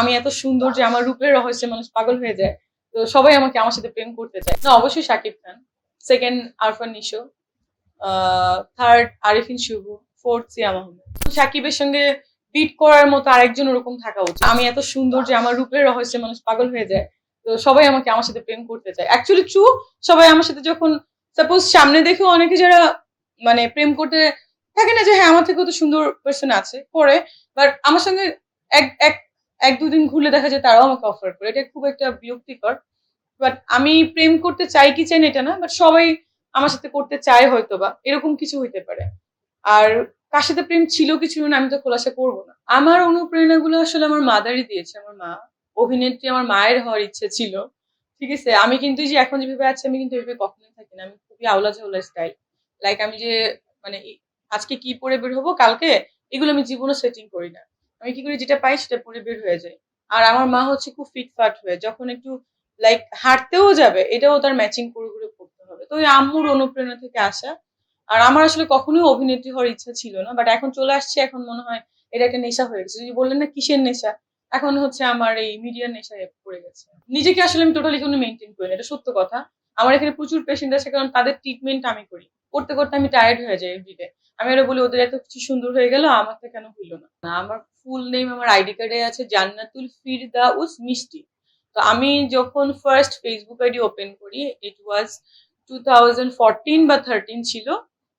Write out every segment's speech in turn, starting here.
আমি এত সুন্দর যে আমার রূপের রহস্যে মানুষ পাগল হয়ে যায়। তো সবাই আমাকে আমার সাথে প্রেম করতে চায়। না, অবশ্যই শাকিব খান। সেকেন্ড আরফান নিশো। থার্ড আরিফিন শুভ ফোর্থ সিয়াম আহমেদ শাকিবের সঙ্গে বিট করার মতো আরেকজন ওরকম থাকা উচিত। আমি এত সুন্দর যে আমার রূপের রহস্যে মানুষ পাগল হয়ে যায়। তো সবাই আমাকে আমার সাথে প্রেম করতে চায়। অ্যাকচুয়ালি ট্রু সবাই আমার সাথে যখন সাপোজ সামনে দেখেও অনেকে যারা মানে প্রেম করতে থাকে না যে হ্যাঁ আমার থেকেও তো সুন্দর পার্সন আছে, করে। বাট আমার সঙ্গে এক এক এক দুদিন ঘুরলে দেখা যায় তারাও আমাকে অফার করে। এটা খুব একটা বিরক্তিকর। বাট আমি প্রেম করতে চাই কি চাই না এটা না বাট সবাই আমার সাথে করতে চায় হয়তো বা এরকম কিছু হইতে পারে। আর কার সাথে প্রেম ছিল কি ছিল না, আমি তো খোলাসা করব না। আমার অনুপ্রেরণাগুলো আসলে আমার মাদারই দিয়েছে। আমার মা, অভিনেত্রী আমার মায়ের হওয়ার ইচ্ছে ছিল। ঠিক আছে? আমি কিন্তু যে এখন যেভাবে আছি, আমি কিন্তু এভাবে কখনোই থাকি না। আমি খুবই আওলা ঝাওলা স্টাইল লাইক আমি যে মানে আজকে কি পরে বের হব, কালকে? এগুলো আমি জীবনে সেটিং করি না। আমি কি করি যেটা পাই সেটা পরে বের হয়ে যায়। আর আমার মা হচ্ছে খুব ফিটফাট হয়ে, যখন একটু লাইক হাঁটতেও যাবে, এটাও তার ম্যাচিং করে করে করতে হবে। তো ওই আম্মুর অনুপ্রেরণা থেকে আসা। আর আমার আসলে কখনোই অভিনেত্রী হওয়ার ইচ্ছা ছিল না বাট এখন চলে আসছে, এখন মনে হয় এটা একটা নেশা হয়ে গেছে। যদি বললেন না কিসের নেশা, এখন হচ্ছে আমার এই মিডিয়ার নেশায় পড়ে গেছে। নিজেকে আসলে আমি টোটালি কোনো মেনটেন করি না, এটা সত্য কথা। আমার এখানে প্রচুর পেশেন্ট আছে কারণ তাদের ট্রিটমেন্ট আমি করি। করতে করতে আমি টায়ার্ড হয়ে যাই এভরিডে আমি ওরা বলি ওদের এত কিছু সুন্দর হয়ে গেল আমার তো কেন হইল না? না, আমার ফুল নেম আমার আইডি কার্ডে আছে জান্নাতুল ফিরদাউস মিষ্টি। তো আমি যখন ফার্স্ট ফেসবুক আইডি ওপেন করি it was two thousand fourteen বা থার্টিন ছিল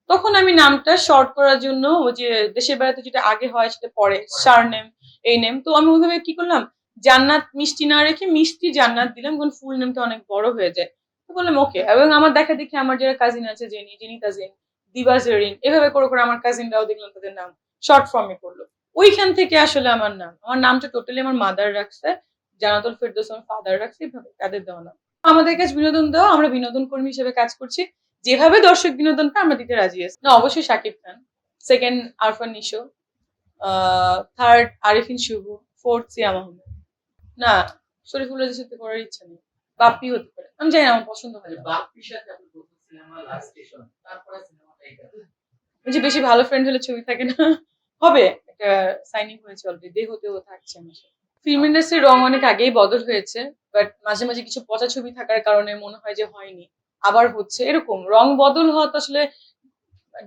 তখন আমি নামটা শর্ট করার জন্য ওই যে দেশের বেড়াতে যেটা আগে হয় সেটা পরে সার নেম এই নেম তো আমি ওইভাবে কি করলাম জান্নাত মিষ্টি না রেখে মিষ্টি জান্নাত দিলাম কারণ ফুল নেমটা অনেক বড় হয়ে যায়। বললাম ওকে এবং আমার দেখা দেখি আমার যারা কাজিন আছে জেনি জেনি কাজিন দিবা জেরিন, এভাবে করে করে আমার কাজিনরাও দেখলাম তাদের নাম শর্ট ফর্মে করল ওইখান থেকে আসলে আমার নাম, আমার নামটা টোটালি আমার মাদার রাখছে, জানাতুল ফেরদৌস আমার ফাদার রাখছে, এভাবে তাদের দেওয়া নাম। আমাদের কাছে বিনোদন দেওয়া আমরা বিনোদন কর্মী হিসেবে কাজ করছি। যেভাবে দর্শক বিনোদনটা আমরা দিতে রাজি আছি। না, অবশ্যই শাকিব খান সেকেন্ড আরফান নিশো থার্ড আরিফিন শুভ ফোর্থ সিয়াম আহমেদ না শরীফুল্লাহর সাথে করার ইচ্ছা নেই। বাপ্পি হতে পারে। আমি জানি আমার পছন্দ হয় না। বাপ্পির সাথে আপনি প্রথম সিনেমা লাস্ট স্টেশন তারপরে সিনেমাটা এটা যে বেশি ভালো ফ্রেন্ড হলে ছবি থাকে না। হবে একটা সাইনিং হয়েছে অলরেডি দেহ হতেও থাকছে আমার ফিল্ম ইন্ডাস্ট্রির রং অনেক আগেই বদল হয়েছে বাট মাঝে মাঝে কিছু পচা ছবি থাকার কারণে মনে হয় যে হয়নি আবার হচ্ছে। এরকম রং বদল হওয়া তো আসলে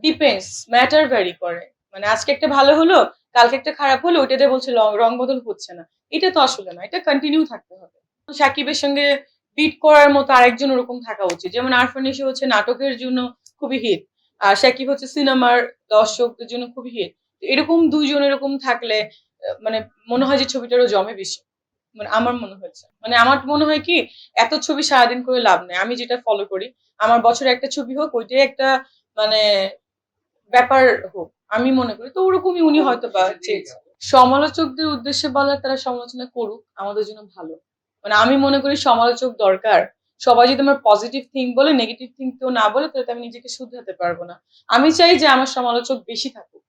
ডিপেন্ডস ম্যাটার ভ্যারি করে। মানে আজকে একটা ভালো হলো কালকে একটা খারাপ হলো ওইটাতে বলছে রং- রং বদল হচ্ছে না। এটা তো আসলে না এটা কন্টিনিউ থাকতে হবে। সাকিবের সঙ্গে বিট করার মতো আরেকজন ওরকম থাকা উচিত। যেমন আরফান এসে হচ্ছে নাটকের জন্য খুবই হিট আর সাকিব হচ্ছে সিনেমার দর্শকদের জন্য খুবই হিট এরকম দুইজন এরকম থাকলে মানে মনে হয় যে ছবিটারও জমে বেশি। মানে আমার মনে হয়েছে। মানে আমার মনে হয় কি এত ছবি সারাদিন করে লাভ নেই। আমি যেটা ফলো করি আমার বছরে একটা ছবি হোক ওইটাই একটা মানে ব্যাপার হোক আমি মনে করি। তো ওরকমই উনি হয়তো বা সমালোচকদের উদ্দেশ্যে বলা তারা সমালোচনা করুক আমাদের জন্য ভালো। মানে আমি মনে করি সমালোচক দরকার। সবাই যদি আমার পজিটিভ থিং বলে নেগেটিভ থিং কেউ না বলে, তাহলে আমি নিজেকে শুধরাতে পারব না। আমি চাই যে আমার সমালোচক বেশি থাকুক।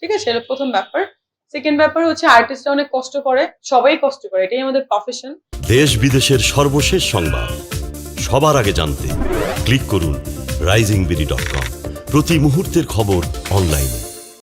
ঠিক আছে? এটা প্রথম ব্যাপার। সেকেন্ড ব্যাপার হচ্ছে আর্টিস্টরা অনেক কষ্ট করে। সবাই কষ্ট করে। এটাই আমাদের প্রফেশন দেশ বিদেশের সর্বশেষ সংবাদ। সবার আগে জানতে ক্লিক করুন কম প্রতি মুহূর্তের খবর অনলাইনে